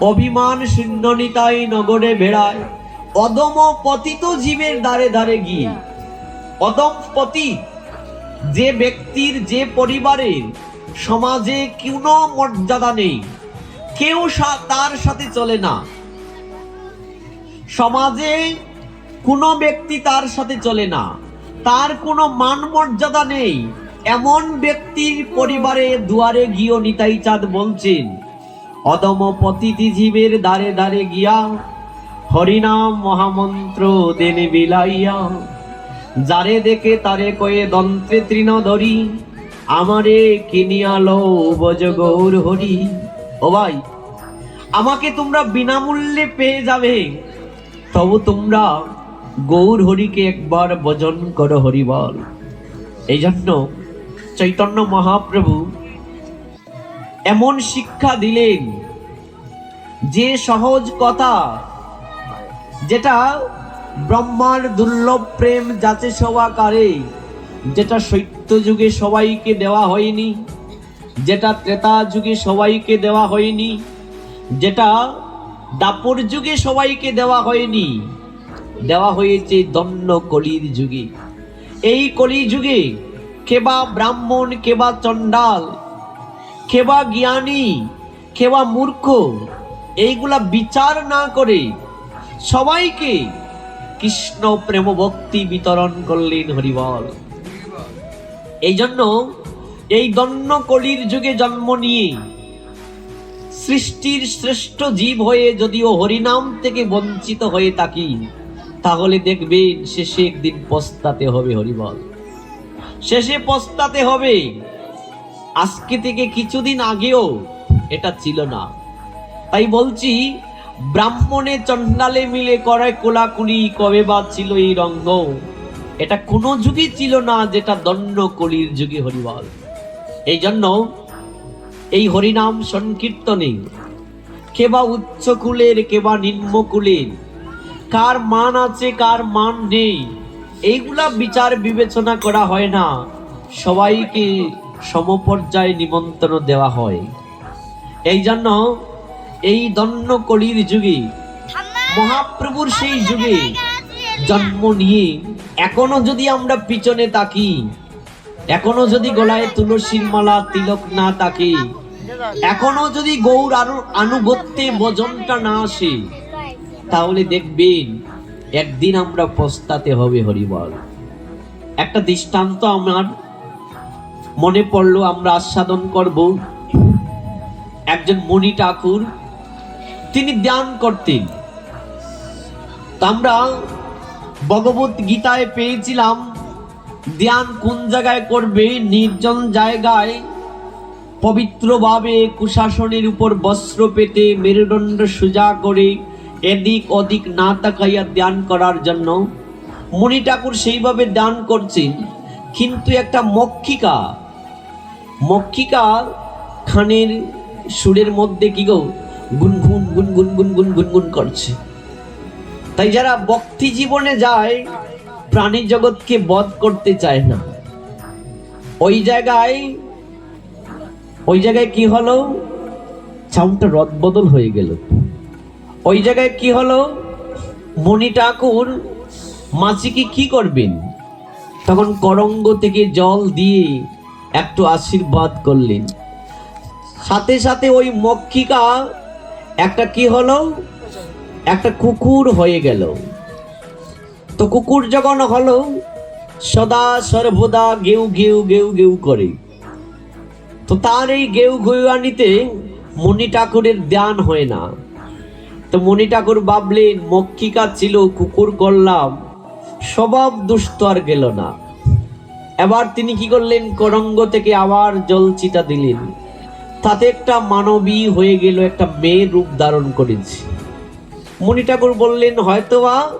অভিমান শূন্যনিতাই নগরে বেড়ায়। অদম পতিত জীবের দ্বারে দ্বারে গিয়ে। অদম পতি, যে ব্যক্তির যে পরিবারের সমাজে কোনো মর্যাদা নেই, কেউ তার সাথে চলে না। সমাজে কোনো ব্যক্তি তার সাথে চলে না। তার কোনো মান মর্যাদা নেই। এমন ব্যক্তির পরিবারে দুয়ারে গিয়ে নিতাই চাঁদ বলছেন অদম পতিতি জীবের দ্বারে দ্বারে গিয়া, হরিনাম মহামন্ত্র দেনে বিলাইয়া। যারে দেখে তারে কয়ে দন্ত্রে তৃণ ধরি আমারে কিনিয়ালো বজ গৌর হরি। ও ভাই, আমাকে তোমরা বিনামূল্যে পেয়ে যাবে। তবু তোমরা গৌর হরিকে একবার ভজন করো হরি বল এই জন্য চৈতন্য মহাপ্রভু এমন শিক্ষা দিলেন যে সহজ কথা, যেটা ব্রহ্মার দুর্লভ প্রেম যাচে সবাকারে যেটা সত্য যুগে সবাইকে দেওয়া হয়নি, যেটা ত্রেতা যুগে সবাইকে দেওয়া হয়নি, যেটা দাপর যুগে সবাইকে দেওয়া হয়নি, দেওয়া হয়েছে দন্য কলির যুগে। এই কলি যুগে কেবা ব্রাহ্মণ, কেবা চণ্ডাল কেবা জ্ঞানী, কেবা মূর্খ, এইগুলা বিচার না করে সবাইকে কৃষ্ণ প্রেম ভক্তি বিতরণ করলেন হরিবল। এই জন্য এই দন্য কলির যুগে জন্ম নিয়ে সৃষ্টির শ্রেষ্ঠ জীব হয়ে যদিও হরিনাম থেকে বঞ্চিত হয়ে থাকি, তাহলে দেখবেন শেষে একদিন পস্তাতে হবে হরিবল। শেষে পস্তাতে হবে। আজকে থেকে কিছুদিন আগেও এটা ছিল না। তাই বলছি, ব্রাহ্মণে চণ্ডালে মিলে করায় কোলাকুলি কবে বা ছিল এই রঙ্গ? এটা কোনো যুগে ছিল না যেটা দণ্ড কলির যুগে হরিবল। এই জন্য এই হরিনাম সংকীর্তনে কেবা উচ্চ কুলের কেবা নিম্ন কুলের কার মান আছে, কার মান নেই, এইগুলা বিচার বিবেচনা করা হয় না। সবাইকে সমপর্যায়ে নিমন্ত্রণ দেওয়া হয়। এই জন্য এই দন্য কলির যুগে, মহাপ্রভুর সেই যুগে জন্ম নিয়ে এখনও যদি আমরা পিছনে তাকি এখনও যদি গলায় তুলসীর মালা, তিলক না তাকে এখনও যদি গৌর আনু আনুগত্যে বজনটা না আসে, তাহলে দেখবেন একদিন আমরা পস্তাতে হবে হরিবল। একটা দৃষ্টান্ত আমার। মনে পড়ল, আমরা আস্বাদন করব। একজন মণি ঠাকুর, তিনি ধ্যান করতেন। আমরা ভগবত গীতায় পেয়েছিলাম, ধ্যান কোন জায়গায় করবে? নির্জন জায়গায় পবিত্রভাবে কুশাসনের উপর বস্ত্র পেতে, মেরুদণ্ড সোজা করে এদিক ওদিক না তাকাইয়া ধ্যান করার জন্য। মণি ঠাকুর সেইভাবে দান করছেন। কিন্তু একটা মক্ষিকা। মক্ষিকা খানের সুরের মধ্যে কি গো? গুনগুন গুনগুন গুনগুন গুনগুন করছে। তাই যারা ভক্তি জীবনে যায়, প্রাণী জগৎকে বধ করতে চায় না। ওই জায়গায় ওই জায়গায় কি হলো? সাউন্ডটা রদবদল হয়ে গেল। ওই জায়গায় কি হলো? মণি ঠাকুর মাসিকে কি করবেন? তখন করঙ্গ থেকে জল দিয়ে একটু আশীর্বাদ করলেন। সাথে সাথে ওই মক্ষিকা একটা কি হলো? একটা কুকুর হয়ে গেল। তো কুকুর যখন হলো, সদা সর্বদা গেউ গেউ গেউ গেউ করে। তো তার এই গেউ গেউয়ানিতে মণি ঠাকুরের ধ্যান হয় না। তো মণি ঠাকুর ভাবলেন, মক্ষিকা ছিল, কুকুর করলাম। স্বভাব দুষ্ট আর গেল না। এবার তিনি কি করলেন? করঙ্গ থেকে আবার জল চিটা দিলেন। তাতে একটা মানবী হয়ে গেল, একটা মেয়ের রূপ ধারণ করেছে। মণি ঠাকুর বললেন, হয়তোবা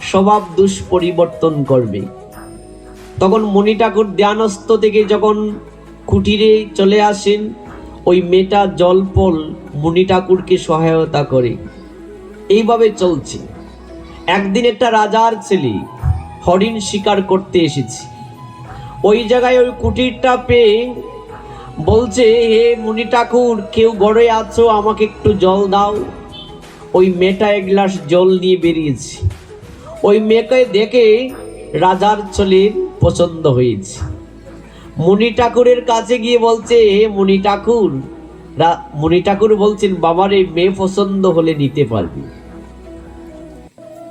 স্বভাব দুষ পরিবর্তন করবে। তখন মণি ঠাকুর ধ্যানস্থ থেকে যখন কুটিরে চলে আসেন, ওই মেয়েটা জলপল মণি ঠাকুরকে সহায়তা করে। এইভাবে চলছে। একদিন একটা রাজার ছেলে হরিণ শিকার করতে এসেছি। ওই জায়গায় ওই কুটিরটা পেয়ে বলছে, হে মুনি ঠাকুর, কেউ গড়ে আছো, আমাকে একটু জল দাও। ওই মেয়েটা এক গ্লাস জল নিয়ে বেরিয়েছে। ওই মেয়েকে দেখে রাজার চলের পছন্দ হয়েছে। মুনি ঠাকুরের কাছে গিয়ে বলছে, হে মুনি ঠাকুর মুনি ঠাকুর বলছেন, বাবার এই মেয়ে পছন্দ হলে নিতে পারবি।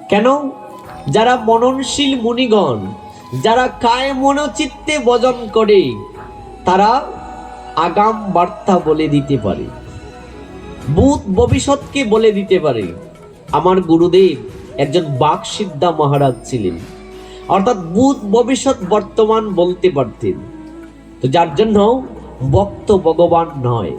কেন? যারা মননশীল মুনিগণ, যারা কায় মনোচিত্তে বজন করে, তারা আগাম বার্তা বলে দিতে পারে। ভূত ভবিষ্যৎকে বলে দিতে পারে। আমার গুরুদেব একজন বাক সিদ্ধা মহারাজ ছিলেন। অর্থাৎ ভূত ভবিষ্যৎ বর্তমান বলতে পারতেন। তো যার জন্য ভক্ত ভগবান নয়।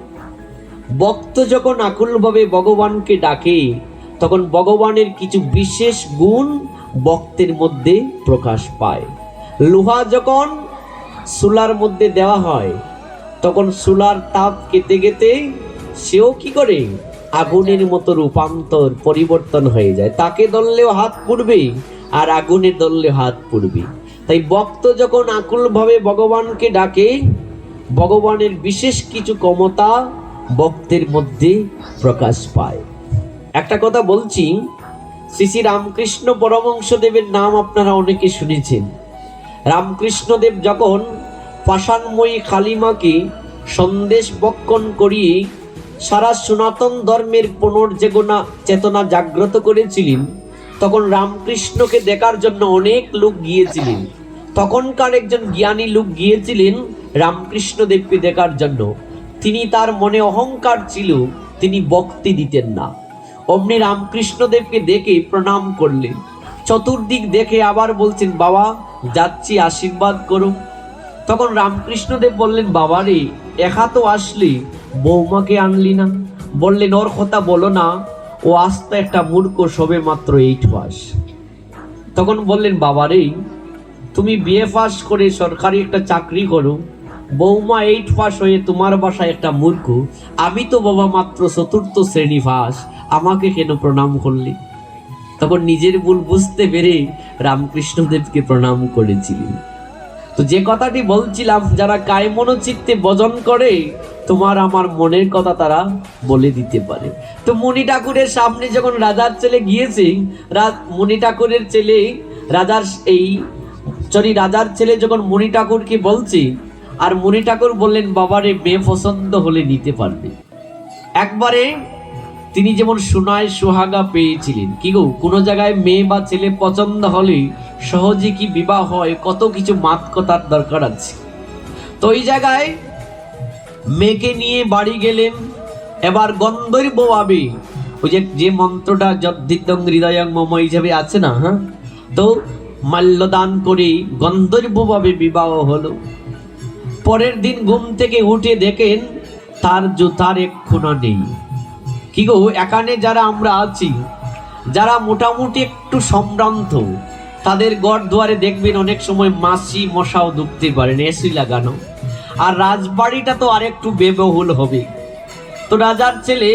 ভক্ত যখন আকুলভাবে ভগবানকে ডাকে, তখন ভগবানের কিছু বিশেষ গুণ ভক্তের মধ্যে প্রকাশ পায়। লোহা যখন সুলার মধ্যে দেওয়া হয়, তখন সুলার তাপ কেটে কেটে সেও কি করে? আগুনের মতো রূপান্তর পরিবর্তন হয়ে যায়। তাকে দললেও হাত পুড়বে আর আগুনে দললেও হাত পুড়বে। তাই বক্ত যখন আকুলভাবে ভগবানকে ডাকে, ভগবানের বিশেষ কিছু ক্ষমতা বক্তের মধ্যে প্রকাশ পায়। একটা কথা বলছি শ্রী রামকৃষ্ণ পরমংশদেবের নাম আপনারা অনেকে শুনেছেন। রামকৃষ্ণদেব যখন পাষাণময়ী কালিমাকে সন্দেশ বক্ষণ করিয়ে সারা সনাতন ধর্মের পুনর্জেগনা চেতনা জাগ্রত করেছিলেন, তখন রামকৃষ্ণকে দেখার জন্য অনেক লোক গিয়েছিলেন। তখনকার একজন জ্ঞানী লোক গিয়েছিলেন রামকৃষ্ণদেবকে দেখার জন্য। তিনি তার মনে অহংকার ছিল, তিনি বক্তি দিতেন না। অমনি রামকৃষ্ণদেবকে দেখে প্রণাম করলেন। চতুর্দিক দেখে আবার বলছেন, বাবা, যাচ্ছি, আশীর্বাদ করুন। তখন রামকৃষ্ণদেব বললেন, বাবা রে, একা তো আসলি বৌমাকে আনলি না। বললেন, ওর কথা বলো না, ও আস্তে একটা মূর্খ সবে মাত্র এইট পাস তখন বললেন, বাবা রে, তুমি বিএ পাস করে সরকারি একটা চাকরি করো, বৌমা এইট পাস হয়ে তোমার বাসায় একটা মূর্খ, আমি তো বাবা মাত্র চতুর্থ শ্রেণি পাস আমাকে কেন প্রণাম করলি? তখন নিজের ভুল বুঝতে পেরে রামকৃষ্ণদেবকে প্রণাম করেছিলেন তো যে কথাটি বলছিলাম, যারা কায় মনোচিত্তে বজন করে, তোমার আমার মনের কথা তারা বলে দিতে পারে। তো মণি ঠাকুরের সামনে যখন রাজার ছেলে গিয়েছে মণি ঠাকুরের ছেলে, রাজার এই সরি রাজার ছেলে যখন মণি ঠাকুরকে বলছে, আর মণি ঠাকুর বললেন, বাবারে, মেয়ে পছন্দ হলে নিতে পারবে। একবারে তিনি যেমন সোনায় সোহাগা পেয়েছিলেন। কি গো, কোনো জায়গায় মেয়ে বা ছেলে পছন্দ হলে সহজে কি বিবাহ হয়? কত কিছু মাত কথার দরকার আছে। তো ওই জায়গায় মেয়েকে নিয়ে বাড়ি গেলেন। এবার গন্ধর্ব ভাবে, ওই যে যে মন্ত্রটা যদ্ধিতং হৃদয়ং মম হিসাবে আছে না হ্যাঁ? তো মাল্যদান করে গন্ধর্ব ভাবে বিবাহ হলো। পরের দিন ঘুম থেকে উঠে দেখেন তার জুতার এক্ষুনা নেই। কি গো এখানে যারা আমরা আছি, যারা মোটামুটি একটু সম্ভ্রান্ত, তাদের গড় দুয়ারে দেখবেন অনেক সময় মাসি মশাও ঢুকতে পারেন এসি লাগানো। আর রাজবাড়িটা তো আরেকটু বেবহুল হবে। তো রাজার ছেলে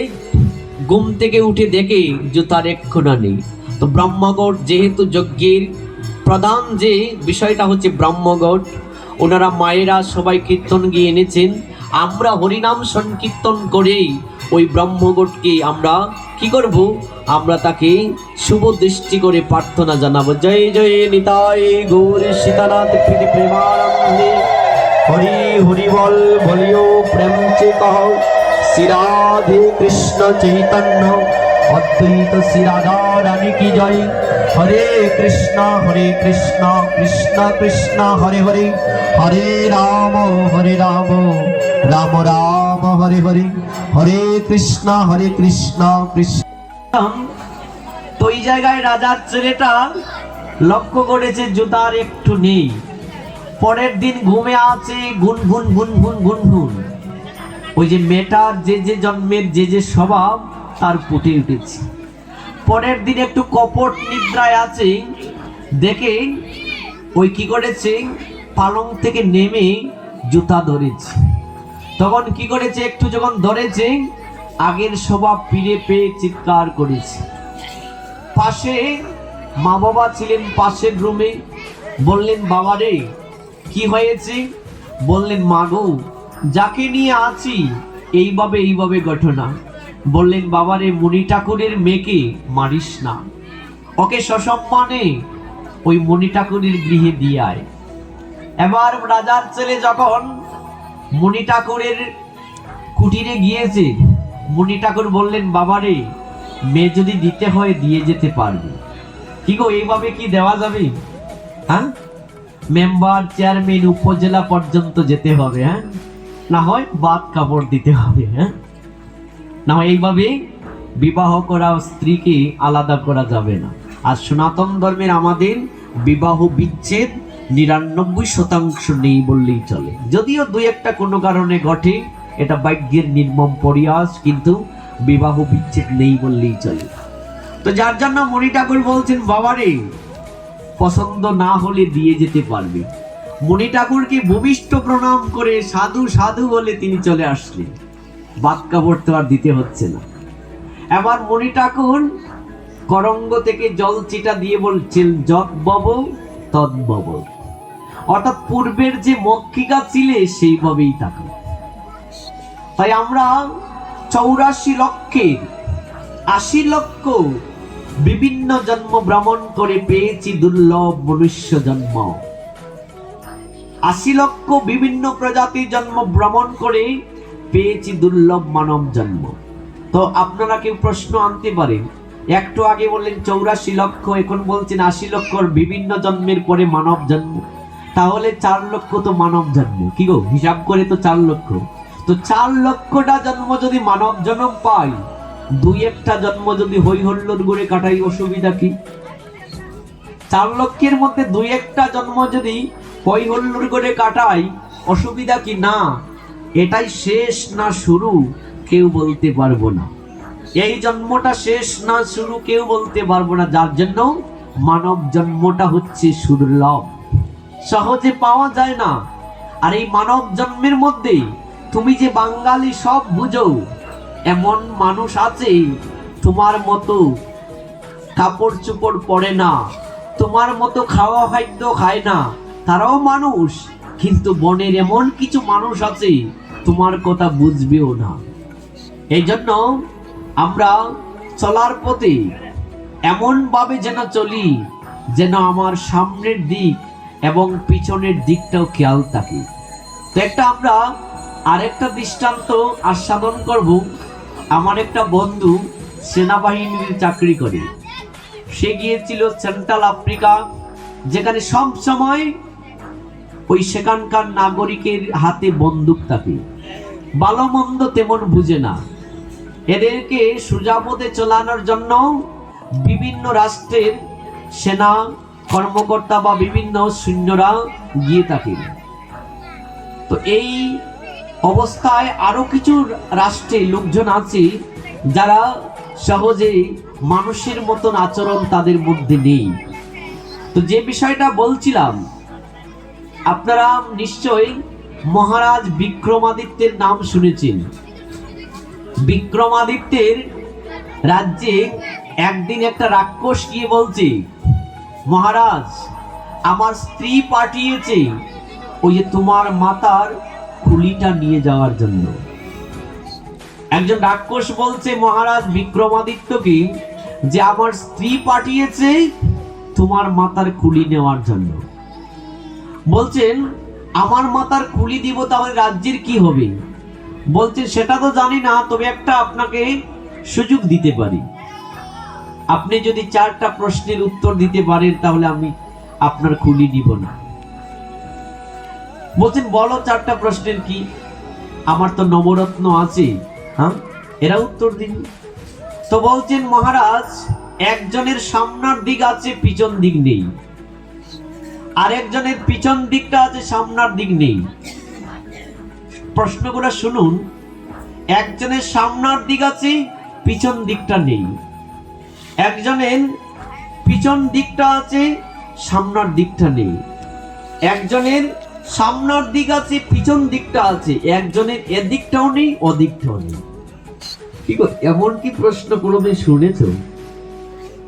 ঘুম থেকে উঠে দেখে জুতার এক্ষুনা নেই। তো ব্রহ্মগড় যেহেতু যজ্ঞের প্রধান যে বিষয়টা হচ্ছে ব্রহ্মগড়, ওনারা মায়েরা সবাই কীর্তন গিয়ে এনেছেন। আমরা হরিনাম সংকীর্তন করে ওই ব্রহ্মগটকে আমরা কি করব? আমরা তাকে শুভ দৃষ্টি করে প্রার্থনা জানাব। জয় জয় নিতাই গৌর সীতানাথ প্রীতি প্রেমানন্দে। হরি হরি বল, বলিও প্রেম চে কহ শ্রী রাধে কৃষ্ণ চৈতন্য। অদ্বৈত শ্রী রাধা কি জয়? হরে কৃষ্ণ হরে কৃষ্ণ কৃষ্ণ কৃষ্ণ, হরে হরে। হরে রাম হরে রাম রাম রাম, হরে হরে। হরে কৃষ্ণ হরে কৃষ্ণ কৃষ্ণ। তো ওই জায়গায় রাজার ছেলেটা লক্ষ্য করেছে জুতার একটু নেই। পরের দিন ঘুমে আছে গুন গুন গুন গুন গুন গুন ওই যে মেয়েটার যে যে জন্মের যে যে স্বভাব তার ফুটে উঠেছে। পরের দিন একটু কপট নিদ্রায় আছে, দেখে ওই কি করেছে, পালং থেকে নেমে জুতা ধরেছে। তখন কি করেছে, একটু যখন ধরেছে, আগের স্বভাব ফিরে পেয়ে চিৎকার করেছে। পাশে মা বাবা ছিলেন পাশের রুমে বললেন, বাবা রে, কি হয়েছে? বললেন, মা গো, যাকে নিয়ে আছি, এইভাবে এইভাবে ঘটনা। বললেন, বাবারে মণি ঠাকুরের মেয়েকে মারিস না। ওকে সসম্মানে ওই মণি ঠাকুরের গৃহে দিয়ে আয়। এবার রাজার ছেলে যখন মণি ঠাকুরের কুটিরে গিয়েছে মণি ঠাকুর বললেন, বাবারে, মেয়ে যদি দিতে হয়, দিয়ে যেতে পারবে। কি গো, এইভাবে কি দেওয়া যাবে? হ্যাঁ? মেম্বার, চেয়ারম্যান, উপজেলা পর্যন্ত যেতে হবে হ্যাঁ? না হয় বাদ কাপড় দিতে হবে হ্যাঁ? না এইভাবে বিবাহ করা স্ত্রীকে আলাদা করা যাবে না। আর সনাতন ধর্মের আমাদের বিবাহ বিচ্ছেদ নিরানব্বই শতাংশ নেই বললেই চলে। যদিও দুই একটা কোনো কারণে ঘটে, এটা ভাগ্যের নির্মম পরিহাস, কিন্তু বিবাহ বিচ্ছেদ নেই বললেই চলে। তো যার জন্য মণি ঠাকুর বলছেন, বাবারে, পছন্দ না হলে দিয়ে যেতে পারবে। মণি ঠাকুরকে ভূমিষ্ঠ প্রণাম করে সাধু সাধু বলে তিনি চলে আসলেন। বাদ কাপড় তো আর দিতে হচ্ছে না। এবার মণি ঠাকুর করঙ্গ থেকে জল চিটা দিয়ে বলছেন যত বব তদ বব। অর্থাৎ পূর্বের যে মক্ষিকা ছিলে, সেইভাবেই থাকো তাই আমরা চৌরাশি লক্ষের আশি লক্ষ বিভিন্ন জন্ম ভ্রমণ করে পেয়েছি দুর্লভ মনুষ্য জন্ম। আশি লক্ষ বিভিন্ন প্রজাতির জন্ম ভ্রমণ করে পেয়েছি দুর্লভ মানব জন্ম। তো আপনারা কেউ প্রশ্ন আনতে পারেন। একটু আগে বললেন চৌরাশি লক্ষ, এখন বলছেন আশি লক্ষর বিভিন্ন জন্মের পরে মানব জন্ম। তাহলে চার লক্ষ তো মানব জন্ম। কি গো, হিসাব করে তো চার লক্ষ। তো চার লক্ষটা জন্ম যদি মানব জন্ম পাই দুই একটা জন্ম যদি হই হল্লোর করে কাটাই অসুবিধা কি? চার লক্ষের মধ্যে দুই একটা জন্ম যদি হই হল্লোর করে কাটাই, অসুবিধা কি? না। এটাই শেষ না শুরু, কেউ বলতে পারব না। এই জন্মটা শেষ না শুরু, কেউ বলতে পারব না। যার জন্য মানব জন্মটা হচ্ছে সুদুর্লভ সহজে পাওয়া যায় না। আর এই মানব জন্মের মধ্যে তুমি যে বাঙালি সব বুঝো, এমন মানুষ আছে তোমার মতো। কাপড় চোপড় পরে না, তোমার মতো খাওয়া খাদ্য খায় না। তারাও মানুষ, কিন্তু বনের এমন কিছু মানুষ আছে তোমার কথা বুঝবেও না। এই জন্য আমরা চলার পথে এমন ভাবে যেন চলি, যেন আমার সামনের দিক এবং পিছনের দিকটাও খেয়াল থাকে। তো একটা আমরা আরেকটা দৃষ্টান্ত আস্বাদন করব। আমার একটা বন্ধু সেনাবাহিনীর চাকরি করে। সে গিয়েছিল সেন্ট্রাল আফ্রিকা, যেখানে সব সময় ওই সেখানকার নাগরিকের হাতে বন্দুক থাকে। ভালো মন্দ তেমন বুঝে না। এদেরকে সুজাপথে চলানোর জন্য বিভিন্ন রাষ্ট্রের সেনা, কর্মকর্তা বা বিভিন্ন সৈন্যরা গিয়ে থাকেন। তো এই অবস্থায় আরও কিছু রাষ্ট্রে লোকজন আছে যারা সহজে মানুষের মতন আচরণ তাদের মধ্যে নেই। তো যে বিষয়টা বলছিলাম, আপনারা নিশ্চয়ই মহারাজ বিক্রমাদিত্যের নাম শুনেছেন। বিক্রমাদিত্যের রাজ্যে একদিন একটা রাক্ষস গিয়ে বলছে, মহারাজ, আমার স্ত্রী পাঠিয়েছে ওই যে তোমার মাতার খুলিটা নিয়ে যাওয়ার জন্য। একজন রাক্ষস বলছে, মহারাজ বিক্রমাদিত্যকে যে আমার স্ত্রী পাঠিয়েছে তোমার মাতার খুলি নেওয়ার জন্য। বলছেন আমার মাতার খুলি দিব তাহলে রাজ্যের কি হবে? বলছেন সেটা তো জানি না, তবে একটা আপনাকে সুযোগ দিতে পারি। আপনি যদি চারটা প্রশ্নের উত্তর দিতে পারেন, তাহলে আমি আপনার খুলি নিব না। বলছেন, বলো, চারটা প্রশ্নের কি? আমার তো নবরত্ন আছে। হ্যাঁ এরা উত্তর দিন। তো বলছেন, মহারাজ, একজনের সামনের দিক আছে, পিছন দিক নেই। আর একজনের পিছন দিকটা আছে, সামনার দিক নেই। প্রশ্নগুলো শুনুন। একজনের সামনার দিক আছে, পিছন দিকটা নেই। একজনের পিছন দিকটা আছে, সামনার দিকটা নেই। একজনের সামনার দিক আছে, পিছন দিকটা আছে, একজনের এদিকটাও নেই অদিকটাও নেই। ঠিক এমন কি প্রশ্ন কোনোদিন শুনেছ?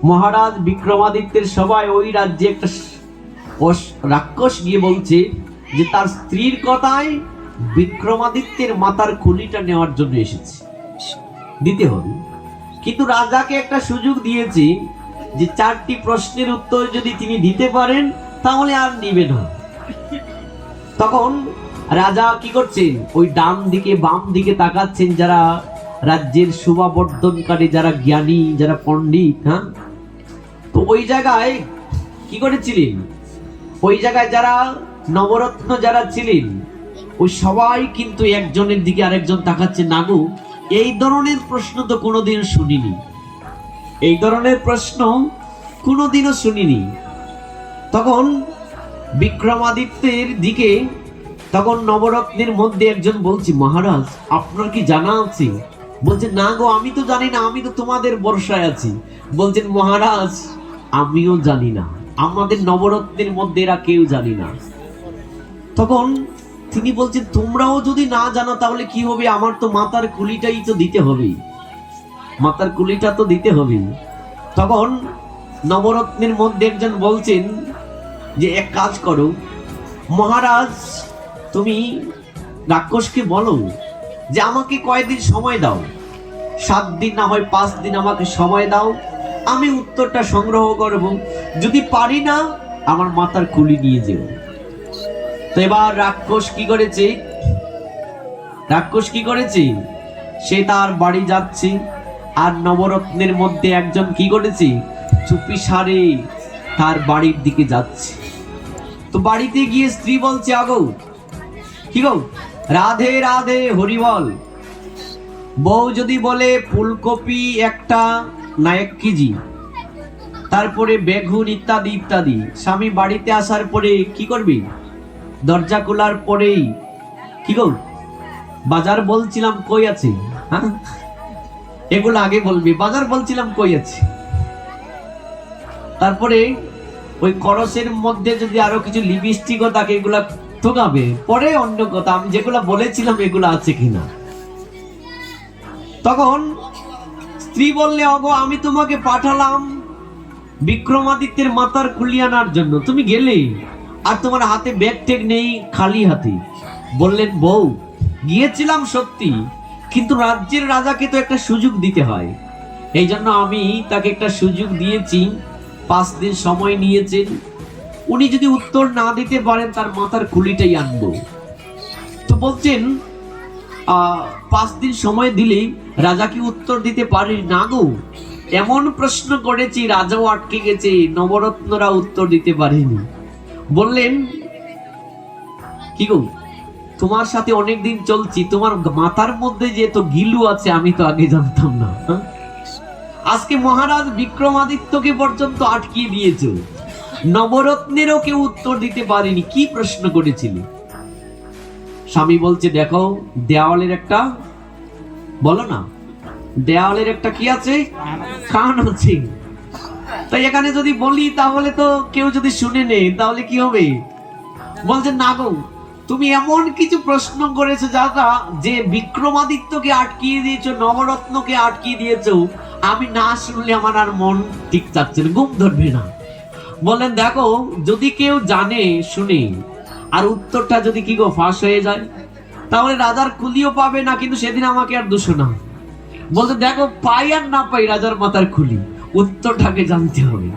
মহারাজ বিক্রমাদিত্যের সবাই ওই রাজ্যে একটা রাক্ষস গিয়ে বলছে যে তার স্ত্রীর কথায় বিক্রমাদিত্যের মাতার খুলিটা নেওয়ার জন্য এসেছে। দিতে হবে। কিন্তু রাজাকে একটা সুযোগ দিয়েছি যে চারটি প্রশ্নের উত্তর যদি তিনি দিতে পারেন, তাহলে আর নিবে না। তখন রাজা কি করছেন? ওই ডান দিকে, বাম দিকে তাকাচ্ছেন যারা রাজ্যের শোভাবর্ধনকারী, যারা জ্ঞানী, যারা পণ্ডিত হ্যাঁ? তো ওই জায়গায় কি করেছিলেন? ওই জায়গায় যারা নবরত্ন যারা ছিলেন, ওই সবাই কিন্তু একজনের দিকে আরেকজন তাকাচ্ছে নাগু এই ধরনের প্রশ্ন তো কোনোদিন শুনিনি। এই ধরনের প্রশ্ন কোনোদিনও শুনিনি। তখন বিক্রমাদিত্যের দিকে তখন নবরত্নের মধ্যে একজন বলছি, মহারাজ, আপনার কি জানা আছে? বলছেন না গো, আমি তো জানি না, আমি তো তোমাদের বর্ষায় আছি। বলছেন, মহারাজ, আমিও জানি না। আমাদের নবরত্নের মধ্যে এরা কেউ জানি না। তখন তিনি বলছেন, তোমরাও যদি না জানো তাহলে কি হবে? আমার তো মাতার কুলিটাই তো দিতে হবে মাতার কুলিটা তো দিতে হবে তখন নবরত্নের মধ্যে একজন বলছেন যে, এক কাজ করো। মহারাজ, তুমি রাক্ষসকে বলো যে, আমাকে কয়দিন সময় দাও? সাত দিন না হয় পাঁচ দিন আমাকে সময় দাও। আমি উত্তরটা সংগ্রহ করব। যদি পারি না, আমার মাথার কুলি নিয়ে যেও। তো এবার রাক্ষস কি করেছে? রাক্ষস কি করেছে? সে তার বাড়ি যাচ্ছে আর নবরত্নের মধ্যে একজন কি করেছে? চুপি সারে তার বাড়ির দিকে যাচ্ছে। তো বাড়িতে গিয়ে স্ত্রী বলছে, আগো, কি গো? রাধে রাধে হরিবল বউ যদি বলে, ফুলকপি একটা না এক কেজি। তারপরে বেগুন ইত্যাদি ইত্যাদি। স্বামী বাড়িতে আসার পরে কি করবি? দরজা খোলার পরেই কি গো? বাজার বলছিলাম কই আছে? হ্যাঁ? এগুলো আগে বলবি। বাজার বলছিলাম কই আছে? তারপরে ওই করসের মধ্যে যদি আরও কিছু লিপস্টিকও থাকে, এগুলা ঠোকাবে পরে অন্য কথা, আমি যেগুলো বলেছিলাম, এগুলো আছে কিনা? তখন স্ত্রী বললে, অগো, আমি তোমাকে পাঠালাম বিক্রমাদিত্যের মাথার খুলি আনার জন্য। তুমি গেলে আর তোমার হাতে ব্যাগ টেগ নেই, খালি হাতে। বললেন, বউ, গিয়েছিলাম সত্যি, কিন্তু রাজ্যের রাজাকে তো একটা সুযোগ দিতে হয়। এই জন্য আমি তাকে একটা সুযোগ দিয়েছি। পাঁচ দিন সময় নিয়েছেন। উনি যদি উত্তর না দিতে পারেন, তার মাথার খুলিটাই আনব। তো বলছেন পাঁচ দিন সময় দিলেই রাজা কি উত্তর দিতে পারে না গো? এমন প্রশ্ন করেছি, রাজাও আটকে গেছে, নবরত্নরা উত্তর দিতে পারেনি। বললেন, কি গো, তোমার সাথে অনেক দিন চলছি, তোমার মাথার মধ্যে যে তো গিলু আছে, আমি তো আগে জানতাম না হ্যাঁ? আজকে মহারাজ বিক্রমাদিত্যকে পর্যন্ত আটকিয়ে দিয়েছ। নবরত্নেরও কেউ উত্তর দিতে পারেনি, কি প্রশ্ন করেছিলি? স্বামী বলছে, দেখো, দেওয়ালের একটা বলো না, দেওয়ালের একটা কি আছে? কান আছে। তাই এখানে যদি বলি, তাহলে তো কেউ যদি শুনে নেই তাহলে কি হবে? বলছে, না গো, তুমি এমন কিছু প্রশ্ন করেছ যারা যে বিক্রমাদিত্যকে আটকিয়ে দিয়েছ, নবরত্নকে আটকিয়ে দিয়েছ। আমি না শুনলে আমার আর মন ঠিক চাচ্ছে না, ঘুম ধরবে না। বলেন দেখো, যদি কেউ জানে, শুনে, আর উত্তরটা যদি কি গো, ফাঁস হয়ে যায়? তাহলে রাজার কুলিও পাবে না, কিন্তু সেদিন আমাকে আর দোষ না। বলতে দেখো, পাই আর না পাই রাজার মাথার খুলি। উত্তরটাকে জানতে হবে।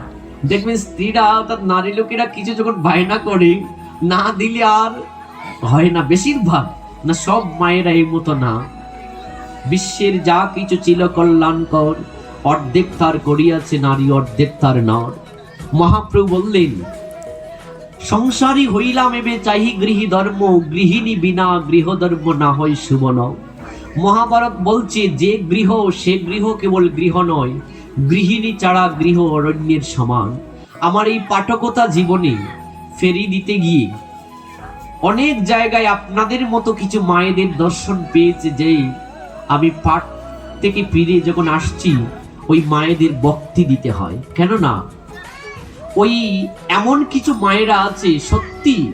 দেখবেন স্ত্রীরা, অর্থাৎ নারী লোকেরা কিছু যখন বায়না করে, না দিলে আর হয় না বেশিরভাগ, না সব মায়েরা এই মতো না। বিশ্বের যা কিছু ছিল কল্যাণকর, অর্ধেক তার করিয়াছে নারী, অর্ধেক তার নর। মহাপ্রভু বললেন সংসারী হইলাম এবে চাহি গৃহী ধর্ম, গৃহিণী বিনা গৃহধর্ম না হয় শুভন মহাভারত বলছে, যে গৃহ, সে গৃহ কেবল গৃহ নয়, গৃহিণী ছাড়া গৃহ অরণ্যের সমান। আমার এই পাঠকতা জীবনে ফেরি দিতে গিয়ে অনেক জায়গায় আপনাদের মতো কিছু মায়েদের দর্শন পেয়েছে যে আমি পাঠ থেকে ফিরে যখন আসছি, ওই মায়েদের ভক্তি দিতে হয়। কেননা ওই এমন কিছু মায়েরা আছে, সত্যি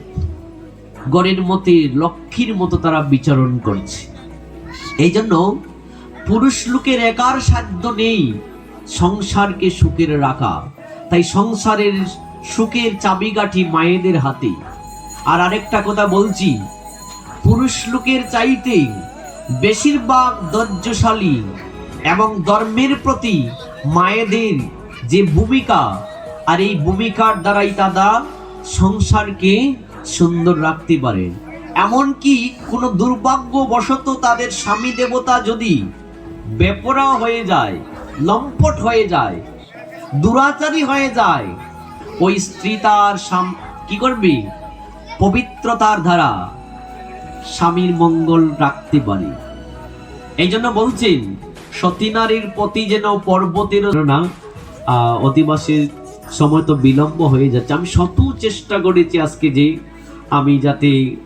গড়ের মতে লক্ষ্মীর মতো তারা বিচরণ করছে। এই জন্য পুরুষ লোকের একার সাধ্য নেই সংসারকে সুখের রাখা। তাই সংসারের সুখের চাবিকাঠি মায়েদের হাতে। আর আরেকটা কথা বলছি, পুরুষ লোকের চাইতে বেশিরভাগ ধৈর্যশালী এবং ধর্মের প্রতি মায়েদের যে ভূমিকা আর এই ভূমিকার দ্বারাই তারা সংসারকে সুন্দর রাখতে পারে। এমনকি কোনো দুর্ভাগ্যবশত তাদের স্বামী দেবতা যদি বেপরা হয়ে যায় লম্পট হয়ে যায় দুরাচারী হয়ে যায় ওই স্ত্রী তার কি করবে? পবিত্রতার দ্বারা স্বামীর মঙ্গল রাখতে পারে। এই জন্য বলছেন সতী নারীর প্রতি যেন পর্বতের না আহ, অধিবাসের সময় তো বিলম্ব হয়ে যাচ্ছে। আমি শত চেষ্টা করেছি আজকে যে আমি যাতে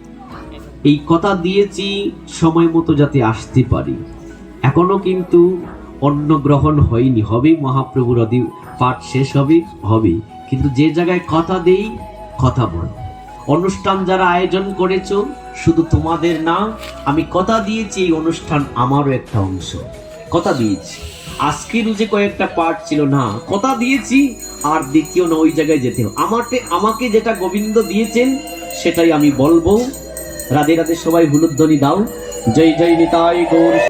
এই কথা দিয়েছি, সময় মতো যাতে আসতে পারি। এখনও কিন্তু অন্ন গ্রহণ হয়নি। হবে মহাপ্রভুর অধি, পাঠ শেষ হবে হবে কিন্তু যে জায়গায় কথা দেই, কথা বল। অনুষ্ঠান যারা আয়োজন করেছ, শুধু তোমাদের না, আমি কথা দিয়েছি এই অনুষ্ঠান আমারও একটা অংশ। কথা দিয়েছি। আজকের যে কয়েকটা পার্ট ছিল না, কথা দিয়েছি, আর দ্বিতীয় না, ওই জায়গায় যেতে আমাকে আমাকে যেটা গোবিন্দ দিয়েছেন, সেটাই আমি বলব। রাধে রাধে সবাই হুলুধ্বনি দাও। জয় জয় নিতাই গৌর